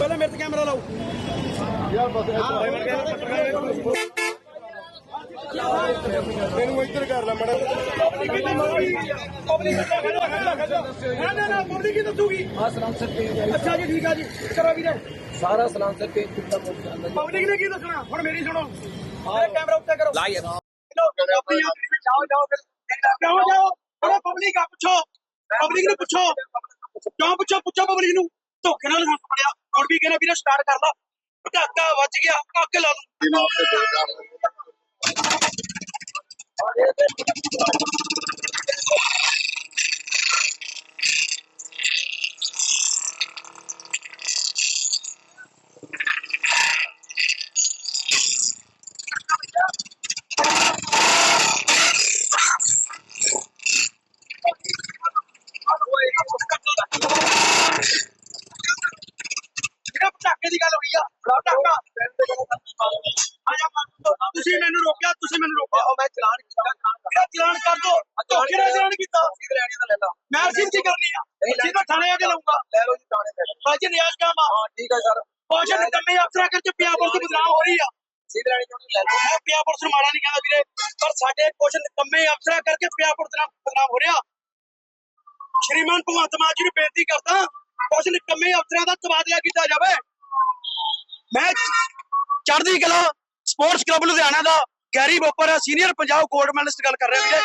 ਪਹਿਲਾਂ ਮੇਰੇ ਤੇ ਕੈਮਰਾ ਲਾਓ ਤੈਨੂੰ ਇੱਧਰ ਕਰ ਲੈ ਮੜਾ ਪਬਲਿਕ ਨਾ ਨਾ ਨਾ ਪਬਲਿਕ ਕੀ ਦੱਸੂਗੀ ਆ ਸਲਾਂਸਰ ਪੇਜ ਅੱਛਾ ਜੀ ਠੀਕ ਆ ਜੀ ਕਰੋ ਵੀਰੇ ਸਾਰਾ ਸਲਾਂਸਰ ਪੇਜ ਕਿੱਦਾਂ ਪਹੁੰਚ ਜਾਂਦਾ ਜੀ ਪਬਲਿਕ ਨੇ ਕੀ ਦੱਸਣਾ ਹੁਣ ਮੇਰੀ ਸੁਣੋ ਮੇਰੇ ਕੈਮਰਾ ਉੱਤੇ ਕਰੋ ਲਾਈ ਜਾਓ ਜਾਓ ਜਾਓ ਜਾਓ ਅਰੇ ਪਬਲਿਕ ਆ ਪੁੱਛੋ ਪਬਲਿਕ ਨੂੰ ਪੁੱਛੋ ਕਿਉਂ ਪੁੱਛੋ ਪੁੱਛੋ ਪਬਲਿਕ ਨੂੰ ਧੋਖੇ ਨਾਲ ਹੱਥ ਫੜਿਆ ਹੁਣ ਵੀ ਕਹਿੰਦਾ ਵੀਰੇ ਸਟਾਰਟ ਕਰ ਲਾ। ਪਟਾਕਾ ਵੱਜ ਗਿਆ ਅੱਗ ਲਾ ਦੂੰ ਜਿਹੜਾ ਪਟਾਕੇ ਦੀ ਗੱਲ ਹੋਈ ਆ ਪਟਾਕਾ ਆ ਜਾ ਤੁਸੀਂ ਮੈਨੂੰ ਰੋਕਿਆ ਤੁਸੀਂ ਮੈਨੂੰ ਰੋਕਿਆ। ਮੈਂ ਚਲਾਨ ਕੀਤਾ। ਮੇਰਾ ਚਲਾਨ ਕਰ ਦੋ। ਧੋਖੇ ਨਾਲ ਚਲਾਨ ਕੀਤਾ। ਲੈਣੀ ਤਾਂ ਲੈ ਲਾ ਮੈਂ ਅਰਸ਼ੀਦ ਕੀ ਕਰਨੀ ਆ? ਜੀ ਮੈਂ ਥਾਣੇ ਆ ਕੇ ਲਊਂਗਾ। ਲੈ ਲਓ ਜੀ ਥਾਣੇ ਤੇ। ਬਾਜੀ ਨਿਆਜ਼ ਕਾਮਾ ਹਾਂ ਠੀਕ ਹੈ ਸਰ। ਪਹੁੰਚਣ ਕੰਮੇ ਅਫਸਰਾਂ ਕਰਕੇ ਪਿਆ ਪੁਲਿਸ ਬਦਨਾਮ ਹੋ ਰਹੀ ਆ। ਸਿੱਧ ਲੈਣੀ ਚਾਹੁੰਦੇ ਲੈ ਲਓ। ਮੈਂ ਪਿਆ ਪੁਲਿਸ ਨੂੰ ਮਾੜਾ ਨਹੀਂ ਕਹਿੰਦਾ ਵੀਰੇ ਪਰ ਸਾਡੇ ਕੁਝ ਕੰਮੇ ਅਫਸਰਾਂ ਕਰਕੇ ਪਿਆ ਪੁਲਿਸ ਬਦਨਾਮ ਹੋ ਰਿਹਾ। ਸ਼੍ਰੀਮਾਨ ਭਗਵੰਤ ਮਾਨ ਜੀ ਨੂੰ ਬੇਨਤੀ ਕਰਦਾ ਕੁਝ ਕੰਮੇ ਅਫਸਰਾਂ ਦਾ ਤਬਾਦਲਾ ਕੀਤਾ ਜਾਵੇ। ਮੈਂ ਚੜ੍ਹਦੀ ਕਲਾ ਸਪੋਰਟਸ ਕਲੱਬ ਲੁਧਿਆਣਾ ਦਾ Garry Bopar senior Punjab gold medalist ਗੱਲ ਕਰ ਰਿਹਾ ਵੀਰੇ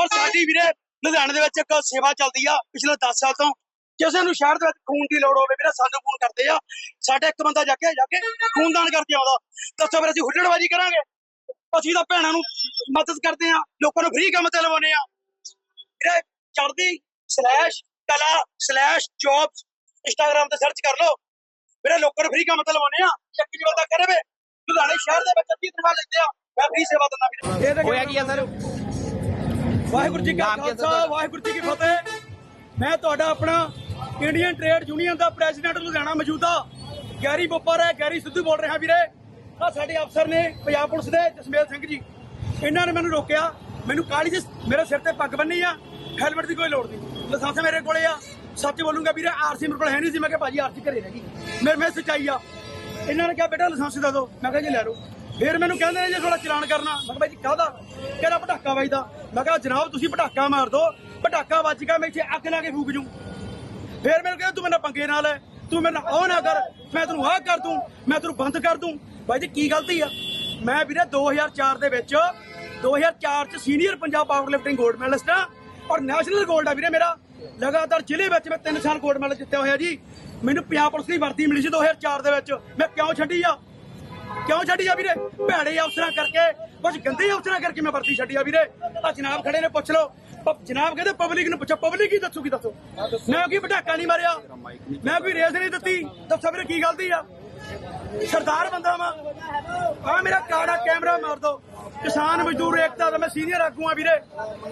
ਔਰ ਸਾਡੀ ਵੀਰੇ ਲੁਧਿਆਣੇ ਦੇ ਵਿੱਚ ਇੱਕ ਸੇਵਾ ਚੱਲਦੀ ਆ ਪਿਛਲੇ 10 ਸਾਲ ਤੋਂ। ਕਿਸੇ ਨੂੰ ਸ਼ਹਿਰ ਦੇ ਵਿੱਚ ਖੂਨ ਦੀ ਲੋੜ ਹੋਵੇ ਵੀਰੇ, ਸਾਨੂੰ ਫੋਨ ਕਰਦੇ ਆ। ਸਾਡੇ ਇੱਕ ਬੰਦਾ ਜਾ ਕੇ ਜਾ ਕੇ ਖੂਨਦਾਨ ਕਰਕੇ ਆਉਂਦਾ ਦੱਸੋ ਫਿਰ ਅਸੀਂ ਹੁੱਲੜਬਾਜੀ ਕਰਾਂਗੇ? ਅਸੀਂ ਤਾਂ ਭੈਣਾਂ ਨੂੰ ਮਦਦ ਕਰਦੇ ਆ, ਲੋਕਾਂ ਨੂੰ ਫ੍ਰੀ ਕੰਮ ਤੇ ਲਵਾਉਨੇ ਆ। ਵੀਰੇ, Chardi slash Kala slash jobs Instagram ਤੇ ਸਰਚ ਕਰ ਲਓ। ਵੀਰੇ ਲੋਕਾਂ ਨੂੰ ਫ੍ਰੀ ਕੰਮ ਤੇ ਲਵਾਉਨੇ ਆ ਇੱਕ ਜੀ ਬੰਦਾ ਕਰੇ ਵੇ। ਲੁਧਿਆਣੇ ਸ਼ਹਿਰ ਦੇ ਵਿੱਚ ਅੱਧੀ ਤਨਖਾਹ ਲੈਂਦੇ ਆ ਮੈਂ ਫ੍ਰੀ ਸੇਵਾ ਦਿੰਦਾ ਵੀਰੇ। ਹੋਇਆ ਕੀ ਆ ਸਰ? ਵਾਹਿਗੁਰੂ ਜੀ ਕਾ ਖਾਲਸਾ? ਵਾਹਿਗੁਰੂ ਜੀ ਕੀ ਫਤਿਹ। ਮੈਂ ਤੁਹਾਡਾ ਆਪਣਾ ਇੰਡੀਅਨ ਟ੍ਰੇਡ ਯੂਨੀਅਨ ਦਾ ਪ੍ਰੈਜ਼ੀਡੈਂਟ ਲੁਧਿਆਣਾ ਮੌਜੂਦਾ। ਗੈਰੀ ਬੋਪਰ ਹੈ ਗੈਰੀ ਸਿੱਧੂ ਬੋਲ ਰਿਹਾ ਵੀਰੇ। ਆ ਸਾਡੇ ਅਫਸਰ ਨੇ ਪੰਜਾਬ ਪੁਲਿਸ ਦੇ ਜਸਮੇਲ ਸਿੰਘ ਜੀ। ਇਹਨਾਂ ਨੇ ਮੈਨੂੰ ਰੋਕਿਆ। ਮੈਨੂੰ ਕਾਲੀ ਜੀ ਮੇਰੇ ਸਿਰ ਤੇ ਪੱਗ ਬੰਨੀ ਆ। ਹੈਲਮਟ ਦੀ ਕੋਈ ਲੋੜ ਨਹੀਂ। ਲਾਇਸੈਂਸ ਮੇਰੇ ਕੋਲੇ ਆ। ਸੱਚ ਬੋਲੂੰਗਾ ਵੀਰੇ, ਆਰਸੀ ਮੇਰੇ ਕੋਲ ਹੈ ਨਹੀਂ ਸੀ, ਮੈਂ ਕਿਹਾ ਭਾਜੀ ਆਰਸੀ ਘਰੇ ਰਹਿ ਗਈ। ਮੇਰੇ ਮੈਂ ਸੱਚਾਈ ਆ। ਇਹਨਾਂ ਨੇ ਕਿਹਾ, ਬੇਟਾ, ਲਾਇਸੈਂਸ ਦੇ ਦਿਓ। ਮੈਂ ਕਿਹਾ, ਜੀ ਲੈ ਲਓ। ਫਿਰ ਮੈਨੂੰ ਕਹਿੰਦੇ ਨੇ, ਜੇ ਥੋੜਾ ਚਲਾਨ ਕਰਨਾ। ਮੈਂ ਕਿਹਾ ਬਾਈ ਜੀ, ਕਾਹਦਾ? ਕਿਹੜਾ ਪਟਾਕਾ ਵੱਜਦਾ। ਮੈਂ ਕਿਹਾ, ਜਨਾਬ, ਤੁਸੀਂ ਪਟਾਕਾ ਮਾਰ ਦੋ। ਪਟਾਕਾ ਵੱਜ ਗਿਆ, ਮੈਂ ਇੱਥੇ ਅੱਗ ਲਾ ਕੇ ਫੂਕ ਜੂ। ਫਿਰ ਮੈਨੂੰ ਕਹਿੰਦਾ, ਤੂੰ ਮੇਰੇ ਨਾਲ ਪੰਗੇ ਨਾਲ ਹੈ ਤੂੰ ਮੇਰੇ ਨਾਲ ਉਹ ਨਾ ਕਰ। ਮੈਂ ਤੈਨੂੰ ਆਹ ਕਰ ਦੂੰ। ਮੈਂ ਤੈਨੂੰ ਬੰਦ ਕਰ ਦੂੰ। ਬਾਈ ਜੀ, ਕੀ ਗਲਤੀ ਆ? ਮੈਂ ਵੀਰੇ 2004 ਦੇ ਵਿੱਚ 2004 ਚ ਸੀਨੀਅਰ ਪੰਜਾਬ ਪਾਵਰ ਲਿਫਟਿੰਗ 골ਡ ਮੈਡਲਿਸਟ ਆ ਔਰ ਨੈਸ਼ਨਲ 골ਡ ਆ ਵੀਰੇ ਮੇਰਾ। ਲਗਾਤਾਰ ਜ਼ਿਲ੍ਹੇ ਵਿੱਚ ਮੈਂ 3 ਸਾਲ 골ਡ ਮੈਡਲ ਜਿੱਤਿਆ ਹੋਇਆ ਜੀ। ਮੈਨੂੰ ਪੰਜਾਬ ਪੁਲਿਸ ਦੀ ਵਰਦੀ ਮਿਲੀ ਸੀ 2004 ਦੇ ਵਿੱਚ। ਮੈਂ ਕਿਉਂ ਛੱਡੀ ਆ? ਕਿਉਂ ਛੱਡੀ ਆ ਵੀਰੇ? ਭੈੜੇ ਅਫਸਰਾਂ ਕਰਕੇ, ਕੁਝ ਗੰਦੇ ਅਫਸਰਾਂ ਕਰਕੇ ਮੈਂ ਵਰਦੀ ਛੱਡੀ ਆ ਵੀਰੇ। ਆ ਜਨਾਬ ਖੜੇ ਨੇ, ਪੁੱਛ ਲਓ। ਜਨਾਬ ਕਹਿੰਦੇ ਪਬਲਿਕ ਨੂੰ ਪੁੱਛੋ ਪਬਲਿਕ ਹੀ ਦੱਸੂਗੀ, ਦੱਸੋ। ਮੈਂ ਕੋਈ ਪਟਾਕਾ ਨਹੀਂ ਮਾਰਿਆ। ਮੈਂ ਕੋਈ ਰੇਸ ਨਹੀਂ ਦਿੱਤੀ। ਦੱਸੋ ਵੀਰੇ ਕੀ ਗਲਤੀ ਆ? ਸਰਦਾਰ ਬੰਦਾ ਵਾ। ਆ ਮੇਰਾ ਕਾੜਾ ਕੈਮਰਾ ਮਾਰ ਦੋ ਕਿਸਾਨ ਮਜ਼ਦੂਰ ਏਕਤਾ ਦਾ ਮੈਂ ਸੀਨੀਅਰ ਆਗੂ ਆ ਵੀਰੇ।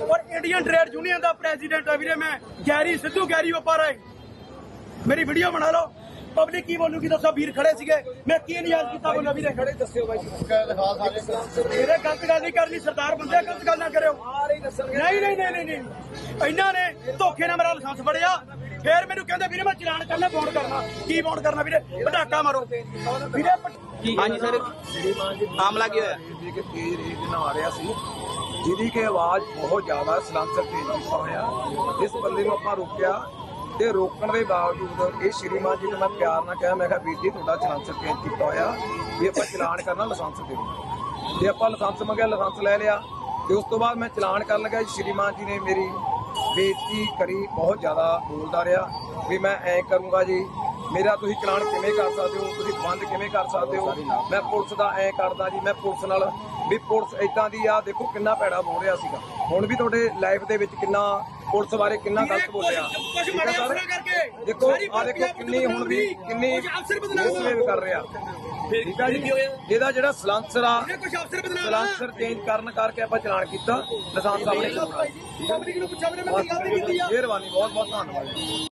ਔਰ ਇੰਡੀਅਨ ਟ੍ਰੇਡ ਯੂਨੀਅਨ ਦਾ ਪ੍ਰੈਜ਼ੀਡੈਂਟ ਆ ਵੀਰੇ ਮੈਂ। ਗੈਰੀ ਸਿੱਧੂ ਗੈਰੀ ਵਪਾਰਾ। ਮੇਰੀ ਵੀਡੀਓ ਬਣਾ ਲਓ। ਪਬਲਿਕ ਕੀ ਬੋਲੂਗੀ? ਦੱਸੋ ਵੀਰ ਖੜੇ ਸੀਗੇ। ਮੈਂ ਕੀ ਨਹੀਂ ਯਾਦ ਕੀਤਾ ਬੋਲਿਆ ਵੀਰੇ? ਖੜੇ ਦੱਸਿਓ ਬਾਈ ਮੇਰੇ ਗਲਤ ਗੱਲ ਨਹੀਂ ਕਰਨੀ ਸਰਦਾਰ ਬੰਦੇ ਗਲਤ ਗੱਲ ਨਾ ਕਰਿਓ। ਨਹੀਂ ਨਹੀਂ ਨਹੀਂ ਨਹੀਂ ਨਹੀਂ ਇਹਨਾਂ ਨੇ ਧੋਖੇ ਨਾਲ ਮੇਰਾ ਲਾਇਸੈਂਸ ਫੜਿਆ। ਫੇਰ ਮੈਨੂੰ ਕਹਿੰਦੇ ਵੀਰੇ ਮੈਂ ਚਲਾਨ ਕਰਨਾ ਬੌਂਡ ਕਰਨਾ। ਕੀ ਬੌਂਡ ਕਰਨਾ ਵੀਰੇ? ਪਟਾਕਾ ਮਾਰੋ। ਵੀਰੇ ਹਾਂਜੀ ਸਰ। ਮਾਮਲਾ ਕੀ ਹੋਇਆ? ਜੀ ਕੇ ਤੇਜ਼ ਰੇਟ ਨਾਲ ਆ ਰਿਹਾ ਸੀ ਜਿਹਦੀ ਕਿ ਆਵਾਜ਼ ਬਹੁਤ ਜ਼ਿਆਦਾ ਸਲਾਂਸਰ ਤੇਜ਼ ਕੀਤਾ ਹੋਇਆ ਇਸ ਬੰਦੇ ਨੂੰ ਆਪਾਂ ਰੋਕਿਆ। ਤੇ ਰੋਕਣ ਦੇ ਬਾਵਜੂਦ ਇਹ ਸ਼੍ਰੀਮਾਨ ਜੀ ਨੂੰ ਮੈਂ ਪਿਆਰ ਨਾਲ ਕਿਹਾ, ਮੈਂ ਕਿਹਾ ਵੀਰ ਜੀ, ਤੁਹਾਡਾ ਸਲਾਂਸਰ ਤੇਜ਼ ਕੀਤਾ ਹੋਇਆ। ਵੀ ਆਪਾਂ ਚਲਾਨ ਕਰਨਾ, ਲਾਇਸੈਂਸ ਦੇ ਦਿਓ। ਤੇ ਆਪਾਂ ਲਾਇਸੈਂਸ ਮੰਗਿਆ, ਲਾਇਸੈਂਸ ਲੈ ਲਿਆ। ਤੇ ਉਸ ਤੋਂ ਬਾਅਦ ਮੈਂ ਚਲਾਨ ਕਰਨ ਲੱਗਾ ਜੀ ਸ਼੍ਰੀਮਾਨ ਜੀ ਨੇ ਮੇਰੀ ਬੇਇੱਜ਼ਤੀ ਕਰੀ, ਬਹੁਤ ਜ਼ਿਆਦਾ ਬੋਲਦਾ ਰਿਹਾ ਵੀ ਮੈਂ ਐ ਕਰੂੰਗਾ ਜੀ। ਮੇਰਾ ਤੁਸੀਂ ਚਲਾਨ ਕਿਵੇਂ ਕਰ ਸਕਦੇ ਹੋ? ਤੁਸੀਂ ਬੰਦ ਕਿਵੇਂ ਕਰ ਸਕਦੇ ਹੋ? ਮੈਂ ਪੁਲਿਸ ਦਾ ਐ ਕਰਦਾ ਜੀ, ਮੈਂ ਪੁਲਿਸ ਨਾਲ ਵੀ ਪੁਲਿਸ ਇਦਾਂ ਦੀ ਆ, ਦੇਖੋ ਕਿੰਨਾ ਭੈੜਾ ਬੋਲ ਰਿਹਾ ਸੀਗਾ। ਹੁਣ ਵੀ ਤੁਹਾਡੇ ਲਾਈਫ ਦੇ ਵਿੱਚ ਕਿੰਨਾ ਪੁਲਿਸ ਬਾਰੇ ਕਿੰਨਾ ਗਲਤ ਬੋਲਿਆ? ਕੁਝ ਠੀਕ ਹੈ ਮਾੜੇ ਸਰ? ਅਫਸਰਾਂ ਕਰਕੇ। ਦੇਖੋ ਆ ਦੇਖੋ ਕਿੰਨੀ ਹੁਣ ਵੀ ਕਿੰਨੀ ਅਫਸਰ ਬਦਨਾਮ ਕਰ ਰਿਹਾ। ਠੀਕ ਹੈ ਜੀ? ਇਹਦਾ ਜਿਹੜਾ ਸਲਾਂਸਰ ਆ। ਸਲਾਂਸਰ ਚੇਂਜ ਕਰਨ ਕਰਕੇ ਆਪਾਂ ਚਲਾਨ ਕੀਤਾ। ਨਿਸ਼ਾਨ ਸਾਹਮਣੇ ਪਬਲਿਕ ਨੂੰ ਪੁੱਛਿਆ ਵੀਰੇ ਮੈਂ ਕੀ ਗਲਤੀ ਕੀਤੀ ਆ। ਮਿਹਰਬਾਨੀ ਬਹੁਤ ਬਹੁਤ ਧੰਨਵਾਦ